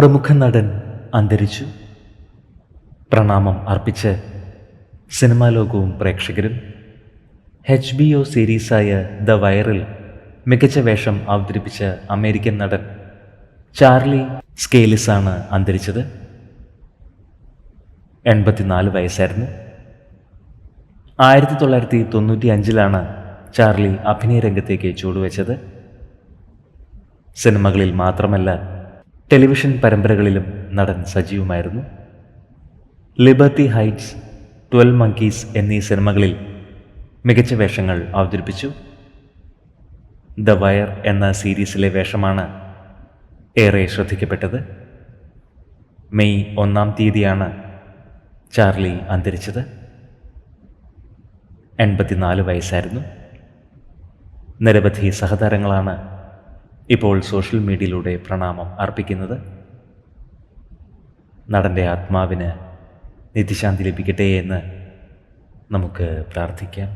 പ്രമുഖ നടൻ അന്തരിച്ചു. പ്രണാമം അർപ്പിച്ച് സിനിമാ ലോകവും പ്രേക്ഷകരും. എച്ച് ബി ഒ സീരീസായ ദ വൈറിൽ മികച്ച വേഷം അവതരിപ്പിച്ച അമേരിക്കൻ നടൻ ചാർലി സ്കേലിസാണ് അന്തരിച്ചത്. എൺപത്തിനാല് വയസ്സായിരുന്നു. ആയിരത്തി തൊള്ളായിരത്തി തൊണ്ണൂറ്റി അഞ്ചിലാണ് ചാർലി അഭിനയ രംഗത്തേക്ക് ചുവടുവെച്ചത്. സിനിമകളിൽ മാത്രമല്ല ടെലിവിഷൻ പരമ്പരകളിലും നടൻ സജീവമായിരുന്നു. ലിബർട്ടി ഹൈറ്റ്സ് ട്വൽവ് മങ്കീസ് എന്നീ സിനിമകളിൽ മികച്ച വേഷങ്ങൾ അവതരിപ്പിച്ചു. ദ വയർ എന്ന സീരീസിലെ വേഷമാണ് ഏറെ ശ്രദ്ധിക്കപ്പെട്ടത്. മെയ് ഒന്നാം തീയതിയാണ് ചാർലി അന്തരിച്ചത്. എൺപത്തിനാല് വയസ്സായിരുന്നു. നിരവധി സഹതാരങ്ങളാണ് ഇപ്പോൾ സോഷ്യൽ മീഡിയയിലൂടെ പ്രണാമം അർപ്പിക്കുന്നത് നടന്റെ ആത്മാവിന് നിത്യശാന്തി ലഭിക്കട്ടെ എന്ന് നമുക്ക് പ്രാർത്ഥിക്കാം.